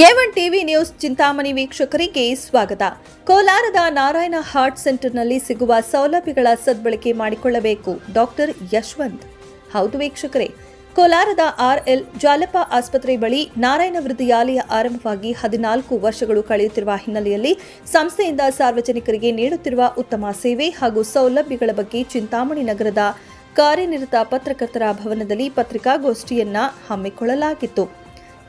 ಎವನ್ TV news Chintamani ವೀಕ್ಷಕರಿಗೆ ಸ್ವಾಗತ. ಕೋಲಾರದ ನಾರಾಯಣ ಹಾರ್ಟ್ ಸೆಂಟರ್ನಲ್ಲಿ ಸಿಗುವ ಸೌಲಭ್ಯಗಳ ಸದ್ಬಳಕೆ ಮಾಡಿಕೊಳ್ಳಬೇಕು. ಡಾಕ್ಟರ್ ಯಶವಂತ್. ಹೌದು ವೀಕ್ಷಕರೇ, ಕೋಲಾರದ ಆರ್ಎಲ್ ಜಾಲಪ ಆಸ್ಪತ್ರೆ ಬಳಿ ನಾರಾಯಣ ವೃದ್ಧಿಯಾಲಯ ಆರಂಭವಾಗಿ ಹದಿನಾಲ್ಕು ವರ್ಷಗಳು ಕಳೆಯುತ್ತಿರುವ ಹಿನ್ನೆಲೆಯಲ್ಲಿ ಸಂಸ್ಥೆಯಿಂದ ಸಾರ್ವಜನಿಕರಿಗೆ ನೀಡುತ್ತಿರುವ ಉತ್ತಮ ಸೇವೆ ಹಾಗೂ ಸೌಲಭ್ಯಗಳ ಬಗ್ಗೆ ಚಿಂತಾಮಣಿ ನಗರದ ಕಾರ್ಯನಿರತ ಪತ್ರಕರ್ತರ ಭವನದಲ್ಲಿ ಪತ್ರಿಕಾಗೋಷ್ಠಿಯನ್ನ ಹಮ್ಮಿಕೊಳ್ಳಲಾಗಿತ್ತು.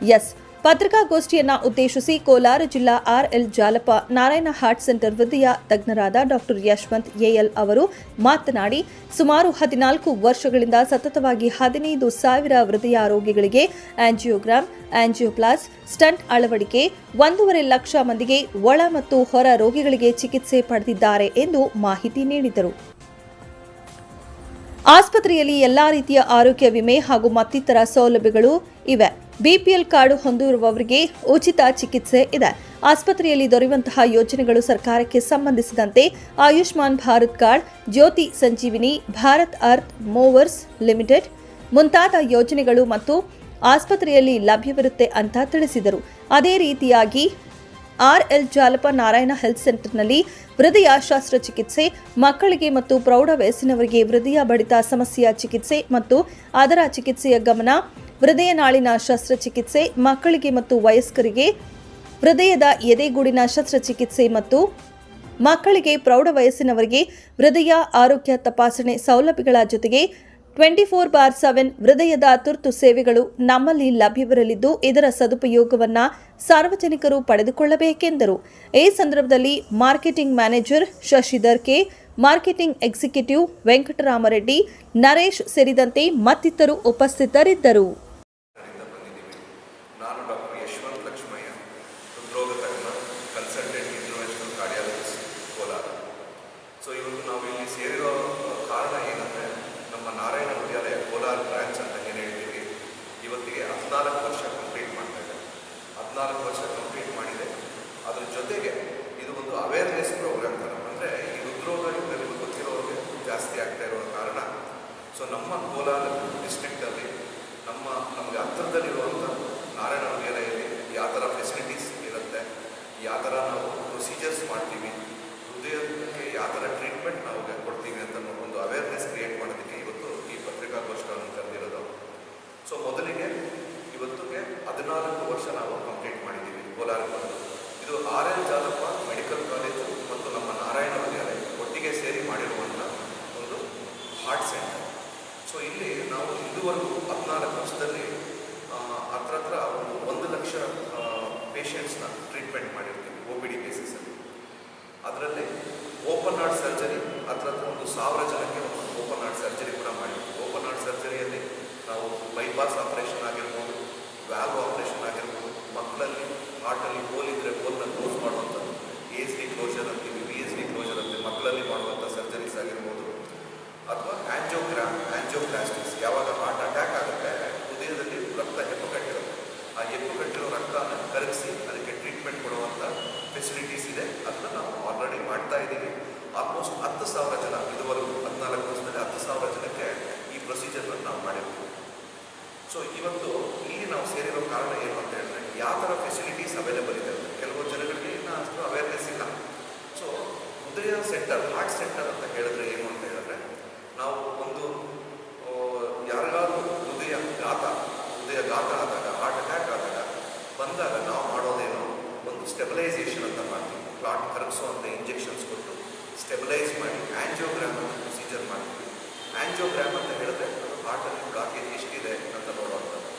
ಎಸ್. ಪತ್ರಿಕಾಗೋಷ್ಠಿಯನ್ನ ಉದ್ದೇಶಿಸಿ ಕೋಲಾರ ಜಿಲ್ಲಾ R L Jalappa Narayana heart centre ವೃದ್ಧಿಯ ತಜ್ಞರಾದ ಡಾಕ್ಟರ್ ಯಶವಂತ್ ಎಎಲ್ ಅವರು ಮಾತನಾಡಿ, ಸುಮಾರು ಹದಿನಾಲ್ಕು ವರ್ಷಗಳಿಂದ ಸತತವಾಗಿ ಹದಿನೈದು ಸಾವಿರ ಹೃದಯ ರೋಗಿಗಳಿಗೆ ಆಂಜಿಯೋಗ್ರಾಮ್ ಆಂಜಿಯೋಪ್ಲಾಸ್ ಸ್ಟಂಟ್ ಅಳವಡಿಕೆ, ಒಂದೂವರೆ ಲಕ್ಷ ಮಂದಿಗೆ ಒಳ ಮತ್ತು ಹೊರ ರೋಗಿಗಳಿಗೆ ಚಿಕಿತ್ಸೆ ಪಡೆದಿದ್ದಾರೆ ಎಂದು ಮಾಹಿತಿ ನೀಡಿದರು. ಆಸ್ಪತ್ರೆಯಲ್ಲಿ ಎಲ್ಲಾ ರೀತಿಯ ಆರೋಗ್ಯ ವಿಮೆ ಹಾಗೂ ಮತ್ತಿತರ ಸೌಲಭ್ಯಗಳು ಇವೆ. ಬಿಪಿಎಲ್ ಕಾರ್ಡ್ ಹೊಂದಿರುವವರಿಗೆ ಉಚಿತ ಚಿಕಿತ್ಸೆ ಇದೆ. ಆಸ್ಪತ್ರೆಯಲ್ಲಿ ದೊರೆಯುವಂತಹ ಯೋಜನೆಗಳು ಸರ್ಕಾರಕ್ಕೆ ಸಂಬಂಧಿಸಿದಂತೆ Ayushman Bharat card, Jyothi Sanjeevini, Bharat earth movers limited ಮುಂತಾದ ಯೋಜನೆಗಳು ಮತ್ತು ಆಸ್ಪತ್ರೆಯಲ್ಲಿ ಲಭ್ಯವಿರುತ್ತೆ ಅಂತ ತಿಳಿಸಿದರು. ಅದೇ ರೀತಿಯಾಗಿ ಆರ್ಎಲ್ ಜಾಲಪ ನಾರಾಯಣ ಹೆಲ್ತ್ ಸೆಂಟರ್ನಲ್ಲಿ ಹೃದಯ ಶಸ್ತ್ರಚಿಕಿತ್ಸೆ ಮಕ್ಕಳಿಗೆ ಮತ್ತು ಪ್ರೌಢ ವಯಸ್ಸಿನವರಿಗೆ ಹೃದಯ ಬಡಿತ ಸಮಸ್ಯೆಯ ಚಿಕಿತ್ಸೆ ಮತ್ತು ಅದರ ಚಿಕಿತ್ಸೆಯ ಗಮನ ಹೃದಯ ನಾಳಿನ ಶಸ್ತ್ರಚಿಕಿತ್ಸೆ ಮಕ್ಕಳಿಗೆ ಮತ್ತು ವಯಸ್ಕರಿಗೆ, ಹೃದಯದ ಎದೆಗೂಡಿನ ಶಸ್ತ್ರಚಿಕಿತ್ಸೆ ಮತ್ತು ಮಕ್ಕಳಿಗೆ ಪ್ರೌಢ ವಯಸ್ಸಿನವರಿಗೆ ಹೃದಯ ಆರೋಗ್ಯ ತಪಾಸಣೆ ಸೌಲಭ್ಯಗಳ ಜೊತೆಗೆ ಟ್ವೆಂಟಿ ಫೋರ್ ಬಾರ್ ಸೆವೆನ್ ಹೃದಯದ ತುರ್ತು ಸೇವೆಗಳು ನಮ್ಮಲ್ಲಿ ಲಭ್ಯವಿರಲಿದ್ದು, ಇದರ ಸದುಪಯೋಗವನ್ನು ಸಾರ್ವಜನಿಕರು ಪಡೆದುಕೊಳ್ಳಬೇಕೆಂದರು. ಈ ಸಂದರ್ಭದಲ್ಲಿ marketing manager Shashidhar K, marketing executive Venkataramareddy, Naresh ಸೇರಿದಂತೆ ಮತ್ತಿತರರು ಉಪಸ್ಥಿತರಿದ್ದರು ಇಂದ ಬಂದಿದ್ದೀವಿ ನಾನು ಡಾಕ್ಟರ್ ಯಶವಂತ್ ಲಕ್ಷ್ಮಯ್ಯ ಹೃದ್ರೋಗ ತಜ್ಞ consultant international cardiologist Kolar so ಇವತ್ತು ನಾವು ಇಲ್ಲಿ ಸೇರಿರೋ ಕಾರಣ ಏನಂದರೆ ನಮ್ಮ ನಾರಾಯಣ ವಿದ್ಯಾಲಯ ಕೋಲಾರ ಬ್ರಾಂಚ್ ಅಂತ ಏನು ಹೇಳ್ತೀವಿ ಇವತ್ತಿಗೆ ಹದಿನಾಲ್ಕು ವರ್ಷ ಕಂಪ್ಲೀಟ್ ಮಾಡ್ತಾ ಇದೆ ಹದಿನಾಲ್ಕು ವರ್ಷ ಕಂಪ್ಲೀಟ್ ಮಾಡಿದೆ ಅದ್ರ ಜೊತೆಗೆ ಇದು ಒಂದು ಅವೇರ್ನೆಸ್ ಪ್ರೋಗ್ರಾಮ್ ಥರ ಅಂದರೆ ಈ ಹೃದ್ರೋಗ ನಿಮಗೆ ಗೊತ್ತಿರೋರಿಗೆ ಜಾಸ್ತಿ ಆಗ್ತಾ ಇರೋ ಕಾರಣ. ಸೊ ನಮ್ಮ ಕೋಲಾರ ಡಿಸ್ಟ್ರಿಕ್ಟಲ್ಲಿ ನಮ್ಮ, ನಮಗೆ ಹತ್ತಿರದಲ್ಲಿರುವಂಥ ನಾರಾಯಣ ಇಲ್ಲಿ ಯಾವ ಥರ ಫೆಸಿಲಿಟೀಸ್ ಇರುತ್ತೆ, ಯಾವ ಥರ ನಾವು ಪ್ರೊಸೀಜರ್ಸ್ ಮಾಡ್ತೀವಿ, ಹೃದಯಕ್ಕೆ ಯಾವ ಥರ ಟ್ರೀಟ್ಮೆಂಟ್ ನಾವು ಕೊಡ್ತೀವಿ ಅಂತ ಒಂದು ಅವೇರ್ನೆಸ್ ಕ್ರಿಯೇಟ್ ಮಾಡೋದಕ್ಕೆ ಇವತ್ತು ಈ ಪತ್ರಿಕಾಗೋಷ್ಠಿಗಳನ್ನು ಕರೆದಿರೋದು. ಸೊ ಮೊದಲಿಗೆ ಇವತ್ತಿಗೆ ಹದಿನಾಲ್ಕು ವರ್ಷ ನಾವು ಕಂಪ್ಲೀಟ್ ಮಾಡಿದ್ದೀವಿ ಕೋಲಾರ ಬಂದು ಇದು R L Jalappa medical college ಮತ್ತು ನಮ್ಮ ನಾರಾಯಣ ವಿದ್ಯಾಲಯ ಒಟ್ಟಿಗೆ ಸೇರಿ ಮಾಡಿರುವಂಥ ಒಂದು ಹಾರ್ಟ್ ಸೆಂಟರ್ ಸೊ ಇಲ್ಲಿ ನಾವು ಇದುವರೆಗೂ ಹದಿನಾಲ್ಕು ವರ್ಷದಲ್ಲಿ ಆ, ಹತ್ರ ಹತ್ರ ಒಂದು ಒಂದು ಲಕ್ಷ ಪೇಷಂಟ್ಸ್ನ ಟ್ರೀಟ್ಮೆಂಟ್ ಮಾಡಿರ್ತೀವಿ ಒ ಪಿ ಡಿ ಬೇಸಿಸಲ್ಲಿ ಅದರಲ್ಲಿ ಓಪನ್ ಹಾರ್ಟ್ ಸರ್ಜರಿ ಹತ್ರ ಹತ್ರ ಒಂದು ಸಾವಿರ ಜನಕ್ಕೆ ಒಂದು ಓಪನ್ ಹಾರ್ಟ್ ಸರ್ಜರಿ ಕೂಡ ಮಾಡಿದ್ವಿ. ಓಪನ್ ಹಾರ್ಟ್ ಸರ್ಜರಿಯಲ್ಲಿ ನಾವು ಬೈಪಾಸ್ ಆಪರೇಷನ್ ಆಗಿರ್ಬೋದು ವ್ಯಾಲ್ವ್ ಆಪರೇಷನ್ ಆಗಿರ್ಬೋದು, ಮಕ್ಕಳಲ್ಲಿ ಹಾರ್ಟಲ್ಲಿ ಹೋಲ್ ಇದ್ದರೆ ಹೋಲ್ನ ಕ್ಲೋಸ್ ಮಾಡುವಂಥದ್ದು ಎ ಎಸ್ ಡಿ ಕ್ಲೋಜರ್ ಅಂತೀವಿ ವಿ ಎಸ್ ಡಿ ಕ್ಲೋಜರ್ ಅಂತೀವಿ ಮಕ್ಕಳಲ್ಲಿ ಮಾಡುವಂಥ ಸರ್ಜರೀಸ್ ಆಗಿರ್ಬೋದು. ಅಥವಾ ಆ್ಯಂಜೋಗ್ರಾಮ್ ಆಂಜಿಯೋಪ್ಲಾಸ್ಟಿಕ್ಸ್ ಯಾವಾಗ ಹಾರ್ಟ್ ಅಟ್ಯಾಕ್ ಆಗುತ್ತೆ, ಹೃದಯದಲ್ಲಿ ರಕ್ತ ಹೆಪ್ಪುಗಟ್ಟಿರುತ್ತೆ ಆ ಹೆಪ್ಪುಗಟ್ಟಿರೋ ರಕ್ತನ ಕರಗಿಸಿ, ಅದಕ್ಕೆ ಟ್ರೀಟ್ಮೆಂಟ್ ಕೊಡುವಂಥ ಫೆಸಿಲಿಟೀಸ್ ಇದೆ. ಮಾಡ್ತಾ ಇದ್ದೀವಿ. ಆಲ್ಮೋಸ್ಟ್ ಹತ್ತು ಸಾವಿರ ಜನ, ಇದುವರೆಗೂ ಹದಿನಾಲ್ಕು ವರ್ಷದಲ್ಲಿ ಹತ್ತು ಸಾವಿರ ಜನಕ್ಕೆ ಈ ಪ್ರೊಸೀಜರ್ನ ನಾವು ಮಾಡಿರ್ತೀವಿ. ಸೊ ಇವತ್ತು ಇಲ್ಲಿ ನಾವು ಸೇರಿರೋ ಕಾರಣ ಏನು ಅಂತ ಹೇಳಿದ್ರೆ, ಯಾವ ಥರ ಫೆಸಿಲಿಟೀಸ್ ಅವೈಲೇಬಲ್ ಇದೆ. ಕೆಲವು ಜನಗಳಿಗೆ ಇನ್ನೂ ಅಷ್ಟು ಅವೇರ್ನೆಸ್ ಇಲ್ಲ. ಸೊ ಹೃದಯ ಸೆಂಟರ್ ಹಾರ್ಟ್ ಸೆಂಟರ್ ಅಂತ ಹೇಳಿದ್ರೆ ಏನು ಅಂತ ಹೇಳಿದ್ರೆ, ನಾವು ಒಂದು ಯಾರಿಗಾದ್ರೂ ಹೃದಯ ಘಾತ ಹೃದಯ ಘಾತ ಆದಾಗ ಹಾರ್ಟ್ ಅಟ್ಯಾಕ್ ಆದಾಗ ಬಂದಾಗ ನಾವು ಮಾಡೋದೇನು ಒಂದು ಸ್ಟೆಬಿಲೈಸೇಷನ್ ಅಂತ ಕ್ಲಾಟ್ ಕರಗಿಸುವಂಥ ಇಂಜೆಕ್ಷನ್ಸ್ ಕೊಟ್ಟು ಸ್ಟೆಬಿಲೈಸ್ ಮಾಡಿ ಆ್ಯಂಜಿಯೋಗ್ರಾಮ್ ಅಂತ ಪ್ರೊಸೀಜರ್ ಮಾಡ್ತೀವಿ ಆಂಜಿಯೋಗ್ರಾಮ್ ಅಂತ ಹೇಳಿದ್ರೆ ಅದು ಹಾರ್ಟಲ್ಲಿ ಬ್ಲಾಕೇಜ್ ಎಷ್ಟಿದೆ ಅಂತ ನೋಡುವಂಥದ್ದು.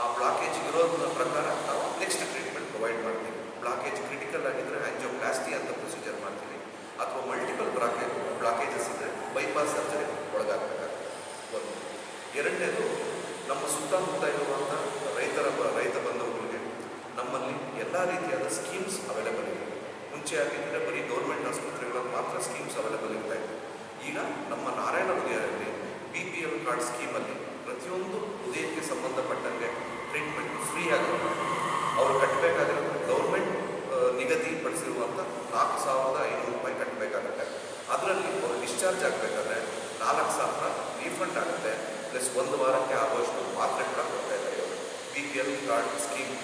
ಆ ಬ್ಲಾಕೇಜ್ ಇರೋದ್ರ ಪ್ರಕಾರ ನಾವು ನೆಕ್ಸ್ಟ್ ಟ್ರೀಟ್ಮೆಂಟ್ ಪ್ರೊವೈಡ್ ಮಾಡ್ತೀವಿ. ಬ್ಲಾಕೇಜ್ ಕ್ರಿಟಿಕಲ್ ಆಗಿದ್ದರೆ ಆ್ಯಂಜಿಯೋಪ್ಲಾಸ್ಟಿ ಅಂತ ಪ್ರೊಸೀಜರ್ ಮಾಡ್ತೀವಿ. ಅಥವಾ ಮಲ್ಟಿಪಲ್ ಬ್ಲಾಕೇಜ್ ಬ್ಲಾಕೇಜಸ್ ಇದ್ದರೆ ಬೈಪಾಸ್ ಸರ್ಜರಿ ಒಳಗಾಗಬೇಕಾಗುತ್ತೆ. ಒಂದು. ಎರಡನೇದು, ನಮ್ಮ ಸುತ್ತಮುತ್ತ ಇರುವಂಥ ರೈತರ ರೈತ ಬಂಧುಗಳಿಗೆ ನಮ್ಮಲ್ಲಿ ಎಲ್ಲ ರೀತಿಯಾದ ಸ್ಕೀಮ್ಸ್ ಅವೈಲೇಬಲ್ ಇದೆ. ಮುಂಚೆ ಆಗಿದ್ದರೆ ಬರೀ ಗೌರ್ಮೆಂಟ್ ಆಸ್ಪತ್ರೆಗಳಲ್ಲಿ ಮಾತ್ರ ಸ್ಕೀಮ್ಸ್ ಅವೈಲೇಬಲ್ ಇರ್ತಾ ಇತ್ತು. ಈಗ ನಮ್ಮ ನಾರಾಯಣ ಹೃದಯದಲ್ಲಿ ಬಿ ಪಿ ಎಲ್ ಕಾರ್ಡ್ ಸ್ಕೀಮಲ್ಲಿ ಪ್ರತಿಯೊಂದು ಹೃದಯಕ್ಕೆ ಸಂಬಂಧಪಟ್ಟಂಗೆ ಟ್ರೀಟ್ಮೆಂಟ್ ಫ್ರೀ ಆಗುತ್ತೆ ಅವರು ಕಟ್ಟಬೇಕಾಗಿರೋದು ಗೌರ್ಮೆಂಟ್ ನಿಗದಿಪಡಿಸಿರುವಂಥ ನಾಲ್ಕು ಸಾವಿರದ ಐನೂರು ರೂಪಾಯಿ ಕಟ್ಟಬೇಕಾಗುತ್ತೆ ಅದರಲ್ಲಿ ಅವರು ಡಿಸ್ಚಾರ್ಜ್ ಆಗಬೇಕಾದ್ರೆ ನಾಲ್ಕು ಸಾವಿರ ರೀಫಂಡ್ ಆಗುತ್ತೆ. ಪ್ಲಸ್ ಒಂದು ವಾರಕ್ಕೆ ಆಗುವಷ್ಟು ಮಾತ್ರೆ ಕೂಡ ಕೊಡ್ತಾ ಇದ್ದಾರೆ. B P L card scheme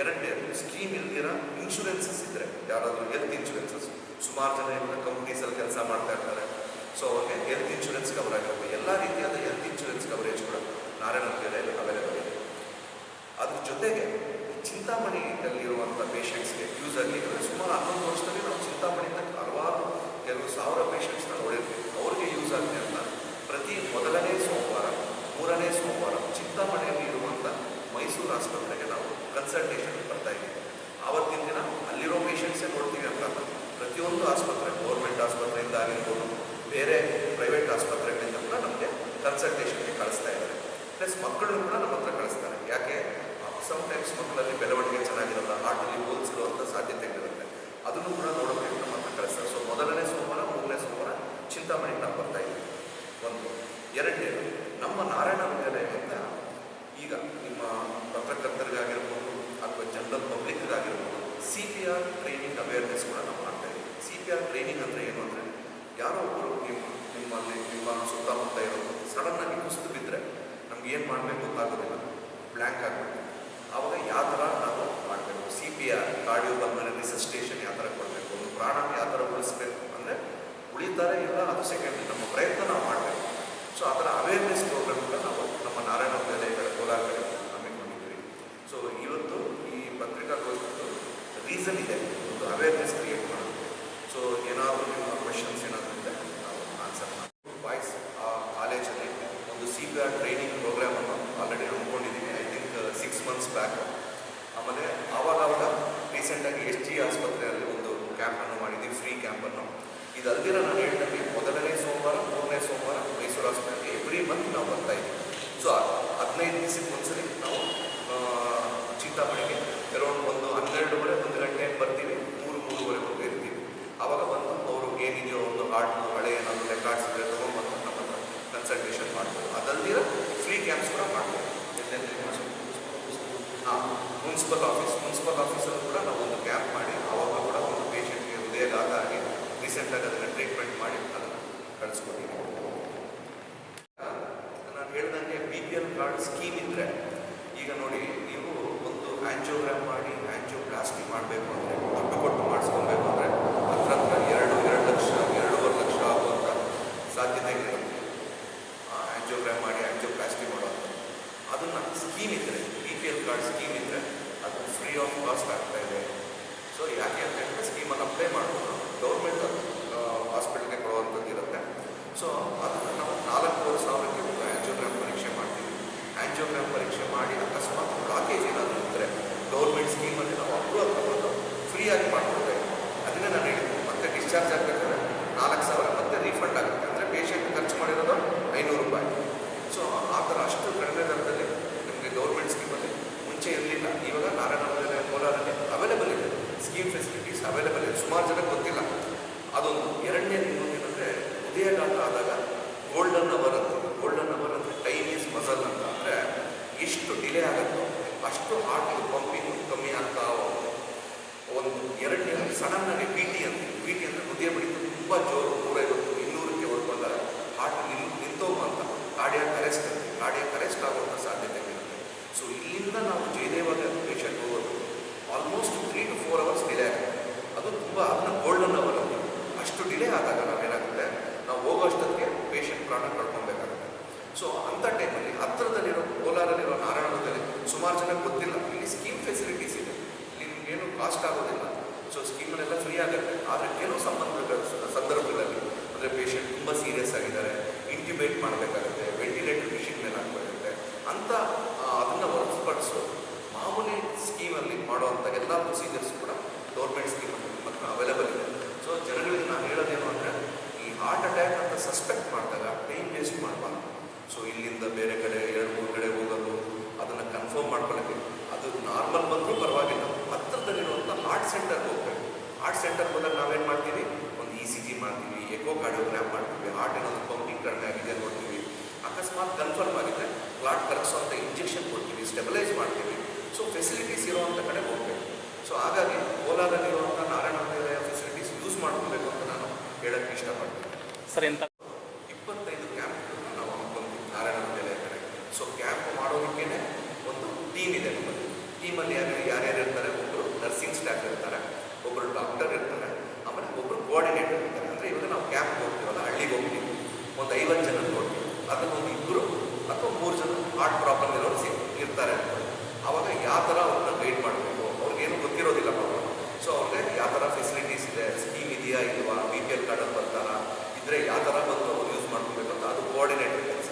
ಎರಡನೇದು ಸ್ಕೀಮ್ ಇಲ್ದಿರ ಇನ್ಶೂರೆನ್ಸಸ್ ಇದ್ದರೆ ಯಾರಾದರೂ ಹೆಲ್ತ್ ಇನ್ಶೂರೆನ್ಸಸ್ ಸುಮಾರು ಜನ ಎಲ್ಲ ಕಂಪ್ನೀಸಲ್ಲಿ ಕೆಲಸ ಮಾಡ್ತಾ ಇರ್ತಾರೆ. ಸೊ ಅವ್ರಿಗೆ ಹೆಲ್ತ್ ಇನ್ಶೂರೆನ್ಸ್ ಕವರ್ ಆಗಿರುತ್ತೆ. ಎಲ್ಲ ರೀತಿಯಾದ ಹೆಲ್ತ್ ಇನ್ಶೂರೆನ್ಸ್ ಕವರೇಜ್ ಕೂಡ ನಾರಾಯಣ ಹೃದಯದಲ್ಲಿ ಅವೈಲೇಬಲ್ ಇದೆ. ಅದ್ರ ಜೊತೆಗೆ ಚಿಂತಾಮಣಿಯಲ್ಲಿರುವಂಥ ಪೇಷಂಟ್ಸ್ಗೆ ಯೂಸ್ ಆಗಲಿ. ಸುಮಾರು ಹನ್ನೊಂದು ವರ್ಷದಲ್ಲಿ ನಾವು ಚಿಂತಾಮಣಿಯಿಂದ ಹಲವಾರು ಕೆಲವು ಸಾವಿರ ಪೇಷಂಟ್ಸ್ನ ನೋಡಿರ್ತೀವಿ. ಅವ್ರಿಗೆ ಯೂಸ್ ಆಗಲಿ ಅಂತ ಪ್ರತಿ ಮೊದಲನೇ ಸೋಮವಾರ, ಮೂರನೇ ಸೋಮವಾರ ಚಿಂತಾಮಣಿಯಲ್ಲಿ ಇರುವಂಥ ಮೈಸೂರು ಆಸ್ಪತ್ರೆಗೆ ನಾವು ಕನ್ಸಲ್ಟೇಷನ್ ಬರ್ತಾ ಇದೆ. ಆವತ್ತಿನ ದಿನ ಅಲ್ಲಿರೋ ಪೇಷಂಟ್ಸೇ ನೋಡ್ತೀವಿ ಅಂತ. ಪ್ರತಿಯೊಂದು ಆಸ್ಪತ್ರೆ ಗೌರ್ಮೆಂಟ್ ಆಸ್ಪತ್ರೆಯಿಂದ ಆಗಿರ್ಬೋದು, ಬೇರೆ ಪ್ರೈವೇಟ್ ಆಸ್ಪತ್ರೆಗಳಿಂದ ಕೂಡ ನಮಗೆ ಕನ್ಸಲ್ಟೇಷನ್ಗೆ ಕಳಿಸ್ತಾ ಇದ್ದಾರೆ. ಪ್ಲಸ್ ಮಕ್ಕಳನ್ನು ಕೂಡ ನಮ್ಮ ಹತ್ರ ಕಳಿಸ್ತಾರೆ. ಯಾಕೆ? ಸಮ್ಟೈಮ್ಸ್ ಮಕ್ಕಳಲ್ಲಿ ಬೆಳವಣಿಗೆ ಚೆನ್ನಾಗಿರಲ್ಲ ಹಾರ್ಟಲ್ಲಿ ಹೋಲಿಸಿರುವಂಥ ಸಾಧ್ಯತೆಗಳಿರುತ್ತೆ. ಅದನ್ನು ಕೂಡ ನೋಡೋಕ್ಕೆ ನಮ್ಮ ಹತ್ರ ಕಳಿಸ್ತಾರೆ. ಸೊ ಮೊದಲನೇ ಸೋಮವಾರ, ಮೂರನೇ ಸೋಮವಾರ ಚಿಂತಾಮಣಿಗೆ ನಾವು ಬರ್ತಾ ಇದ್ದೀವಿ ಒಂದು. ಎರಡನೇದು, ನಮ್ಮ ನಾರಾಯಣ ವಿದ್ಯಾಲಯದಿಂದ ಈಗ ನಿಮ್ಮ ಪತ್ರಕರ್ತರಿಗಾಗಿರ್ಬೋದು ಅಥವಾ general ಪಬ್ಲಿಕ್ಗಾಗಿರ್ಬೋದು C P R training awareness ಕೂಡ ನಾವು ಮಾಡ್ತಾ ಇದ್ದೀವಿ ಸಿ ಪಿ ಆರ್ ಟ್ರೈನಿಂಗ್ ಅಂದರೆ ಏನು ಅಂದರೆ, ಯಾರೋ ಒಬ್ಬರು ನಿಮ್ಮ ನಿಮ್ಮಲ್ಲಿ, ನಿಮ್ಮ ಸುತ್ತಮುತ್ತ ಇರೋದು ಸಡನ್ನಾಗಿ ಕುಸಿದು ಬಿದ್ದರೆ ನಮ್ಗೆ ಏನು ಮಾಡಬೇಕು ಗೊತ್ತಾಗೋದಿಲ್ಲ. ಬ್ಲ್ಯಾಂಕ್ ಆಗಬೇಕು ಆವಾಗ ಯಾವ ಥರ ನಾವು ಮಾಡಬೇಕು? ಸಿ ಪಿ ಆರ್ ಕಾರ್ಡಿಯೋ ಬಂದ್ಮೇಲೆ ರಿಸಸ್ಟೇಷನ್ ಯಾವ ಥರ ಕೊಡಬೇಕು? ಒಂದು ಪ್ರಾಣ ಯಾವ ಥರ ಉಳಿಸ್ಬೇಕು? ಅಂದರೆ ಉಳಿತಾರೆ ಇಲ್ಲ ಅದು ಸೆಕೆಂಡ್ ನಮ್ಮ ಪ್ರಯತ್ನ ನಾವು ಮಾಡಬೇಕು. ಸೊ ಆ ಥರ ಅವೇರ್ನೆಸ್ ಪ್ರೋಗ್ರಾಮ್ ಕೂಡ ನಾವು ನಮ್ಮ ನಾರಾಯಣ ಕೋಲಾರ ಕಡೆ ಹಮ್ಮಿಕೊಂಡಿದ್ದೀವಿ ಸೊ ಇವತ್ತು ಈ ಪತ್ರಿಕಾಗೋಷ್ಠಿದು ರೀಸನ್ ಇದೆ. ಒಂದು ಅವೇರ್ನೆಸ್ ಕ್ರಿಯೇಟ್ ಮಾಡೋದು ಸೊ ಏನಾದರೂ ನಿಮ್ಮ ಕ್ವಶನ್ಸ್ ಏನಾದರೂ ಇದ್ದರೆ ನಾವು ಆನ್ಸರ್ ಮಾಡ್ತೀವಿ. ಬಾಯ್ಸ್ ಆ ಕಾಲೇಜಲ್ಲಿ ಒಂದು ಸಿ ಪಿ ಆರ್ ಟ್ರೈನಿಂಗ್ ಪ್ರೋಗ್ರಾಮನ್ನು already ಹಮ್ಮಿಕೊಂಡಿದ್ದೀವಿ I think six months back ಆಮೇಲೆ ಆವಾಗ ಆವಾಗ ರೀಸೆಂಟಾಗಿ ಎಸ್ ಜಿ ಆಸ್ಪತ್ರೆಯಲ್ಲಿ ಒಂದು ಕ್ಯಾಂಪನ್ನು ಮಾಡಿದ್ದೀವಿ ಫ್ರೀ ಕ್ಯಾಂಪನ್ನು ಇದಲ್ದಿರ ನಾನು ಹೇಳಿದಂಗೆ ಮೊದಲನೇ ಸೋಮವಾರ, ಮೂರನೇ ಸೋಮವಾರ ಮೈಸೂರು ಆಸ್ಪತ್ರೆಗೆ ಎವ್ರಿ ಮಂತ್ ನಾವು ಬರ್ತಾ ಇದ್ದೀವಿ. ಸೊ ಹದಿನೈದು ದಿವಸಕ್ಕೆ ಒಂದ್ಸರಿ ನಾವು ಚಿಂತಾಮಣಿಗೆ ಅರೌಂಡ್ ಒಂದು ಹನ್ನೆರಡುವರೆ, ಒಂದು ಗಂಟೆಗೆ ಬರ್ತೀವಿ. ಮೂರು ಮೂರುವರೆವರೆಗೂ ಇರ್ತೀವಿ. ಆವಾಗ ಬಂದು ಅವರು ಏನಿದೆಯೋ ಒಂದು ಹಾಡು, ಹಳೆ ಏನಾದರೂ ರೆಕಾರ್ಡ್ಸ್ ಇದ್ದರೆ ತೊಗೊಂಡ್ಬಂದು ನಮ್ಮ ಹತ್ರ ಕನ್ಸಲ್ಟೇಷನ್ ಮಾಡ್ಬೋದು. ಅದಲ್ದಿರ ಫ್ರೀ ಕ್ಯಾಂಪ್ಸ್ ಕೂಡ ಮಾಡ್ಬೋದು. ಹಾಂ ಮುನ್ಸಿಪಲ್ ಆಫೀಸ್ ಮುನ್ಸಿಪಲ್ ಆಫೀಸಲ್ಲೂ ಕೂಡ ನಾವು ಒಂದು ಕ್ಯಾಂಪ್ ಮಾಡಿ ಆವಾಗ ಕೂಡ ಒಂದು ಪೇಷಂಟ್ಗೆ ಹೃದಯಘಾತ ಆಗಿ ರೀಸೆಂಟಾಗಿ ಅದನ್ನು ಟ್ರೀಟ್ಮೆಂಟ್ ಮಾಡಿ, ಅದನ್ನು ಕಳಿಸ್ಕೊಟ್ಟಿದ್ದೀವಿ ಎಲ್ ಕಾರ್ಡ್ ಸ್ಕೀಮ್ ಇದ್ದರೆ ಈಗ ನೋಡಿ, ನೀವು ಒಂದು ಆ್ಯಂಜಿಯೋಗ್ರಾಮ್ ಮಾಡಿ ಆ್ಯಂಜಿಯೋಪ್ಲಾಸ್ಟಿ ಮಾಡಬೇಕು ಅಂದರೆ, ದುಡ್ಡು ಕೊಟ್ಟು ಮಾಡಿಸ್ಕೊಬೇಕು ಅಂದರೆ ಹತ್ರ ಹತ್ರ ಎರಡು ಎರಡು ಲಕ್ಷ, ಎರಡೂವರೆ ಲಕ್ಷ ಆಗುವಂಥ ಸಾಧ್ಯತೆಗಳಿರುತ್ತೆ ಆ್ಯಂಜಿಯೋಗ್ರಾಮ್ ಮಾಡಿ ಆ್ಯಂಜಿಯೋಪ್ಲಾಸ್ಟಿ ಮಾಡುವಂಥ ಅದನ್ನು ಸ್ಕೀಮ್ ಇದ್ದರೆ B P L card scheme ಇದ್ದರೆ ಅದು ಫ್ರೀ ಆಫ್ ಕಾಸ್ಟ್ ಆಗ್ತಾ ಇದೆ. ಸೊ ಯಾಕೆ ಅಂತ ಹೇಳಿದ್ರೆ ಸ್ಕೀಮನ್ನು ಅಪ್ಲೈ ಮಾಡ್ಬೋದು. ಗೌರ್ಮೆಂಟ್ ಹಾಸ್ಪಿಟಲ್ಗೆ ಕೊಡುವಂಥದ್ದು ಇರುತ್ತೆ ಸೊ ಅದನ್ನು ನಾವು ನಾಲ್ಕೂವರೆ ಸಾವಿರಕ್ಕೆ ಒಂದು ಆ್ಯಂಜಿಯೋಗ್ರಾಮ್ ಆ್ಯಂಜಿಯೋಗ್ರಾಮ್ ಪರೀಕ್ಷೆ ಮಾಡಿ ಅಕಸ್ಮಾತ್ ಬ್ಲಾಕೇಜ್ ಏನಾದರೂ ಇದ್ದರೆ ಗೌರ್ಮೆಂಟ್ ಸ್ಕೀಮಲ್ಲಿ ನಾವು ಅಪ್ರೂವಲ್ ತಗೊಂಡು ಫ್ರೀಯಾಗಿ ಮಾಡಿಕೊಡ್ತೇವೆ ಅದನ್ನೇ ನಾನು ಹೇಳಿದ್ದು ಮತ್ತೆ ಡಿಸ್ಚಾರ್ಜ್ ಆಗಬೇಕಾದ್ರೆ ನಾಲ್ಕು ಸಾವಿರ ಮತ್ತೆ ರೀಫಂಡ್ ಆಗುತ್ತೆ ಅಂದರೆ ಪೇಷಂಟ್ ಖರ್ಚು ಮಾಡಿರೋದು ಐನೂರು ರೂಪಾಯಿ ಸೊ ಆ ಥರ ಅಷ್ಟು ಕಡಿಮೆ ದರದಲ್ಲಿ ನಿಮಗೆ ಗೌರ್ಮೆಂಟ್ ಸ್ಕೀಮಲ್ಲಿ ಮುಂಚೆ ಇರಲಿಲ್ಲ ಇವಾಗ ನಾರಾಯಣ ವಿದ್ಯಾಲಯ ಕೋಲಾರಲ್ಲಿ ಅವೈಲೇಬಲ್ ಇದೆ ಸ್ಕೀಮ್ ಫೆಸಿಲಿಟೀಸ್ ಅವೈಲೇಬಲ್ ಇದೆ ಸುಮಾರು ಜನಕ್ಕೆ ಗೊತ್ತಿಲ್ಲ ಅದೊಂದು ಎರಡನೇ ಇನ್ನೊಂದು ಏನಂದರೆ ಹೃದಯಘಾತ ಆದಾಗ ಗೋಲ್ಡನ್ ಅವರ್ ಅಂತ ಗೋಲ್ಡನ್ ಅವರ್ ಅಂದರೆ ಟೈಮ್ ಈಸ್ ಮಸಲ್ ಅಂತ ಅಂದರೆ ಎಷ್ಟು ಡಿಲೇ ಆಗುತ್ತೋ ಅಷ್ಟು ಹಾರ್ಟ್ ಪಂಪಿಂಗ್ ಕಮ್ಮಿ ಆಗ್ತಾ ಹೋಗುತ್ತೆ. ಒಂದು ಎರಡನೇ ಸಡನ್ನಾಗಿ ಬಿ ಟಿ ಅಂತ ಬಿ ಟಿ ಅಂದರೆ ಹೃದಯ ಬಡಿತ ತುಂಬ ಜೋರು ನೂರೈವತ್ತು ಇನ್ನೂರಕ್ಕೆ ಹೊರಬಂದಾಗ ಹಾರ್ಟ್ ನಿಲ್ ಅಂತ ಕಾರ್ಡಿಯಾಕ್ ಕರೆಸ್ಟ್ ಅಂತ ಕಾರ್ಡಿಯಾ ಕರೆಸ್ಟ್ ಆಗುವಂಥ ಸಾಧ್ಯತೆಗಳಿರುತ್ತೆ ಸೊ ಇಲ್ಲಿಂದ ನಾವು ಜಯದೇವಾಗ ಪೇಷಂಟ್ ಹೋಗೋದು almost three to four hours delay ಆಗುತ್ತೆ. ಅದು ತುಂಬ ಅದನ್ನು ಗೋಲ್ಡನ್ ಅವರ್ ಅಂತ ಅಷ್ಟು ಡಿಲೇ ಆದಾಗ ನಾವೇನಾಗುತ್ತೆ? ನಾವು ಹೋಗೋಷ್ಟಕ್ಕೆ ಪೇಷಂಟ್ ಪ್ರಾಣ ಕಳ್ಕೊಬೇಕಾಗುತ್ತೆ ಸೊ ಅಂಥ ಟೈಮಲ್ಲಿ ಹತ್ತಿರದಲ್ಲಿರೋ ಕೋಲಾರಲ್ಲಿರೋ ನಾರಾಯಣದಲ್ಲಿ ಸುಮಾರು ಜನ ಗೊತ್ತಿಲ್ಲ. ಇಲ್ಲಿ ಸ್ಕೀಮ್ ಫೆಸಿಲಿಟೀಸ್ ಇದೆ. ಇಲ್ಲಿ ನಿಮಗೇನು ಕಾಸ್ಟ್ ಆಗೋದಿಲ್ಲ. ಸೊ ಸ್ಕೀಮ್ಗಳೆಲ್ಲ ಫ್ರೀ ಆಗುತ್ತೆ. ಆದರೆ ಕೆಲವು ಸಂಬಂಧಗಳ ಸಂದರ್ಭಗಳಲ್ಲಿ ಅಂದರೆ ಪೇಷಂಟ್ ತುಂಬ ಸೀರಿಯಸ್ ಆಗಿದ್ದಾರೆ ಇಂಟಿಬೇಟ್ ಮಾಡಬೇಕಾಗುತ್ತೆ ವೆಂಟಿಲೇಟರ್ ಮಿಷಿನ್ ಮೇಲೆ ಹಾಕಬೇಕಾಗುತ್ತೆ, ಅಂತ ಅದನ್ನು ಹೊರತುಪಡಿಸು, ಮಾಮೂಲಿ ಸ್ಕೀಮಲ್ಲಿ ಮಾಡುವಂಥ ಎಲ್ಲ ಪ್ರೊಸೀಜರ್ಸ್ ಕೂಡ ಗೌರ್ಮೆಂಟ್ ಸ್ಕೀಮಲ್ಲಿ ಮತ್ತು ಅವೈಲೇಬಲ್ ಇದೆ. ಸೊ ಜನಗಳಿಗೆ ನಾನು ಹೇಳೋದೇನು ಅಂದರೆ, ಈ ಹಾರ್ಟ್ ಅಟ್ಯಾಕ್ ಅಂತ ಸಸ್ಪೆಕ್ಟ್ ಮಾಡಿದಾಗ ಟೈಮ್ ವೇಸ್ಟ್ ಮಾಡಬಾರ್ದು. ಸೊ ಇಲ್ಲಿಂದ ಬೇರೆ ಕಡೆ, ಎರಡು, ಮೂರು ಕಡೆ ಹೋಗೋದು, ಅದನ್ನು ಕನ್ಫರ್ಮ್ ಮಾಡ್ಕೊಳ್ಳೋಕ್ಕೆ ಅದು ನಾರ್ಮಲ್ ಬಂದರೂ ಪರವಾಗಿಲ್ಲ. ಹತ್ತಿರದಲ್ಲಿರುವಂಥ ಹಾರ್ಟ್ ಸೆಂಟರ್ಗೆ ಹೋಗ್ಬೇಕು. ಹಾರ್ಟ್ ಸೆಂಟರ್ ಹೋದಾಗ ನಾವೇನು ಮಾಡ್ತೀವಿ? ಒಂದು ಇ ಸಿ ಜಿ ಮಾಡ್ತೀವಿ ಎಕೋ ಕಾರ್ಡಿಯೋಗ್ರಾಮ್ ಮಾಡ್ತೀವಿ ಹಾರ್ಟ್ ಏನಾದರೂ ಪಂಪಿಂಗ್ ಕಡಿಮೆ ಆಗಿದೆ ನೋಡ್ತೀವಿ. ಅಕಸ್ಮಾತ್ ಕನ್ಫರ್ಮ್ ಆಗಿದೆ ಕ್ಲಾಟ್ ಕರಗಿಸುವಂಥ ಇಂಜೆಕ್ಷನ್ ಕೊಡ್ತೀವಿ ಸ್ಟೆಬಲೈಸ್ ಮಾಡ್ತೀವಿ. ಸೊ ಫೆಸಿಲಿಟೀಸ್ ಇರೋವಂಥ ಕಡೆ ಹೋಗ್ಬೇಕು. ಸೊ ಹಾಗಾಗಿ ಕೋಲಾರಲ್ಲಿರುವಂಥ ನಾರಾಯಣ ದೇವಾಲಯ ಫೆಸಿಲಿಟೀಸ್ ಯೂಸ್ ಮಾಡ್ಕೋಬೇಕು ಅಂತ ನಾನು ಹೇಳೋಕ್ಕೆ ಇಷ್ಟಪಡ್ತೀನಿ. ಸರ್ ಎಂತ? ಇಪ್ಪತ್ತೈದು ಕ್ಯಾಂಪ್ ನಾವು ಹಮ್ಮಿಕೊಂಡ್ವಿ ನಾರಾಯಣ ದೇವಾಲಯ ಕಡೆ. ಸೊ ಕ್ಯಾಂಪ್ ಮಾಡೋದಕ್ಕೇ ಒಂದು ಟೀಮ್ ಇದೆ ನಮ್ಮಲ್ಲಿ. ಟೀಮಲ್ಲಿ ಯಾರು ಯಾರ್ಯಾರು ಸ್ಟಾಫ್ ಇರ್ತಾರೆ ಒಬ್ಬರು ಡಾಕ್ಟರ್ ಇರ್ತಾರೆ, ಆಮೇಲೆ ಒಬ್ಬರು ಕೋಆರ್ಡಿನೇಟರ್ ಇರ್ತಾರೆ. ಅಂದರೆ ಇವಾಗ ನಾವು ಕ್ಯಾಂಪ್ ಹೋಗ್ತೀವಲ್ಲ, ಹಳ್ಳಿಗೆ ಹೋಗ್ತೀವಿ. ಒಂದು ಐವತ್ತು ಜನ ನೋಡ್ತೀವಿ. ಅದನ್ನು ಒಂದು ಇಬ್ಬರು ಅಥವಾ ಮೂರು ಜನ ಹಾರ್ಟ್ ಪ್ರಾಬ್ಲಮ್ ಇರೋರು ಸಿ ಇರ್ತಾರೆ ಅನ್ಕೊಳ್ಳಿ ಆವಾಗ ಯಾವ ಥರ ಅವ್ರನ್ನ ಗೈಡ್ ಮಾಡಬೇಕು? ಅವ್ರಿಗೇನು ಗೊತ್ತಿರೋದಿಲ್ಲ ಪ್ರಾಬ್ಲಮ್ ಸೊ ಅವ್ರಿಗೆ ಯಾವ ಥರ ಫೆಸಿಲಿಟೀಸ್ ಇದೆ? ಸ್ಕೀಮ್ ಇದೆಯಾ ಇಲ್ವಾ? ಬಿ ಪಿ ಎಲ್ ಕಾರ್ಡಲ್ಲಿ ಬರ್ತಾರ? ಇದ್ರೆ ಯಾವ ಥರ ಬಂದು ಅವ್ರು ಯೂಸ್ ಮಾಡ್ಕೋಬೇಕು ಅಂತ ಅದು ಕೋಆರ್ಡಿನೇಟರ್ ಕೆಲಸ.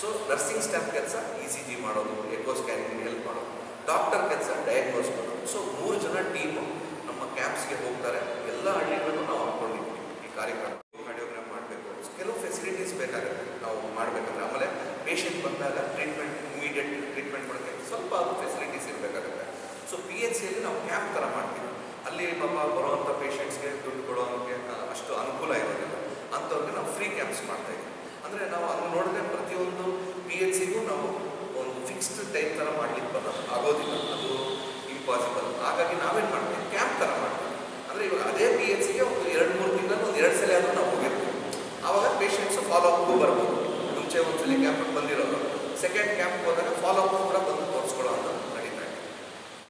ಸೊ ನರ್ಸಿಂಗ್ ಸ್ಟಾಫ್ ಕೆಲಸ ಇ ಸಿ ಜಿ ಮಾಡೋದು, ಎಕೋ ಸ್ಕ್ಯಾನಿಂಗ್ ಹೆಲ್ಪ್ ಮಾಡೋದು. ಡಾಕ್ಟರ್ ಕೆಲಸ ಡಯಾಗ್ನೋಸ್ ಮಾಡೋದು. ಸೊ ಮೂರು ಜನ ಟೀಮ್ ನಮ್ಮ ಕ್ಯಾಂಪ್ಸ್ಗೆ ಹೋಗ್ತಾರೆ. ಎಲ್ಲ ಹಳ್ಳಿಗಳನ್ನು ನಾವು ಹಾಕೊಂಡಿದ್ವಿ ಈ ಕಾರ್ಯಕ್ರಮ ಕಾರ್ಡಿಯೋಗ್ರಾಮ್ ಮಾಡಬೇಕು. ಕೆಲವು ಫೆಸಿಲಿಟೀಸ್ ಬೇಕಾಗುತ್ತೆ. ನಾವು ಮಾಡಬೇಕಂದ್ರೆ ಆಮೇಲೆ ಪೇಷಂಟ್ ಬಂದಾಗ ಟ್ರೀಟ್ಮೆಂಟ್ ಇಮಿಡಿಯೇಟ್ ಟ್ರೀಟ್ಮೆಂಟ್ ಮಾಡೋಕ್ಕೆ ಸ್ವಲ್ಪ ಅದು ಫೆಸಿಲಿಟೀಸ್ ಇರಬೇಕಾಗುತ್ತೆ ಸೊ ಪಿ ಎಚ್ ಸಿಯಲ್ಲಿ ನಾವು ಕ್ಯಾಂಪ್ ಥರ ಮಾಡ್ತೀವಿ. ಅಲ್ಲಿ ಪಾಪ ಬರುವಂಥ ಪೇಷಂಟ್ಸ್ಗೆ ದುಡ್ಡು ಕೊಡೋಕ್ಕೆ ಅಷ್ಟು ಅನುಕೂಲ ಇರೋದಿಲ್ಲ. ಅಂಥವ್ರಿಗೆ ನಾವು ಫ್ರೀ ಕ್ಯಾಂಪ್ಸ್ ಮಾಡ್ತಾ ಇದ್ದೀವಿ. ಅಂದರೆ ನಾವು ಅದನ್ನು ನೋಡಿದ್ರೆ ಪ್ರತಿಯೊಂದು ಪಿ ಎಚ್ ಸಿಗೂ ನಾವು ಒಂದು ಫಿಕ್ಸ್ಡ್ ಟೈಮ್ ಥರ ಮಾಡಲಿಕ್ಕೆ ಬರೋದು ಆಗೋದಿಲ್ಲ. ನಾವೇನು ಮಾಡ್ತೀವಿ ಕ್ಯಾಂಪ್ ಥರ ಮಾಡ್ತೀವಿ. ಅಂದರೆ ಇವಾಗ ಅದೇ ಪಿ ಎಚ್ ಸಿಗೆ ಒಂದು ಎರಡು ಮೂರು ದಿನ ಒಂದು ಎರಡು ಸಲ ಆದರೂ ನಾವು ಹೋಗಿರ್ತೀವಿ. ಆವಾಗ ಪೇಷಂಟ್ಸ್ ಫಾಲೋ ಅಪ್ಗೂ ಬರ್ಬೋದು. ಮುಂಚೆ ಒಂದು ಸಲ ಕ್ಯಾಂಪಿಗೆ ಬಂದಿರೋದು ಸೆಕೆಂಡ್ ಕ್ಯಾಂಪ್ ಹೋದಾಗ ಫಾಲೋ ಅಪ್ ಕೂಡ ಬಂದು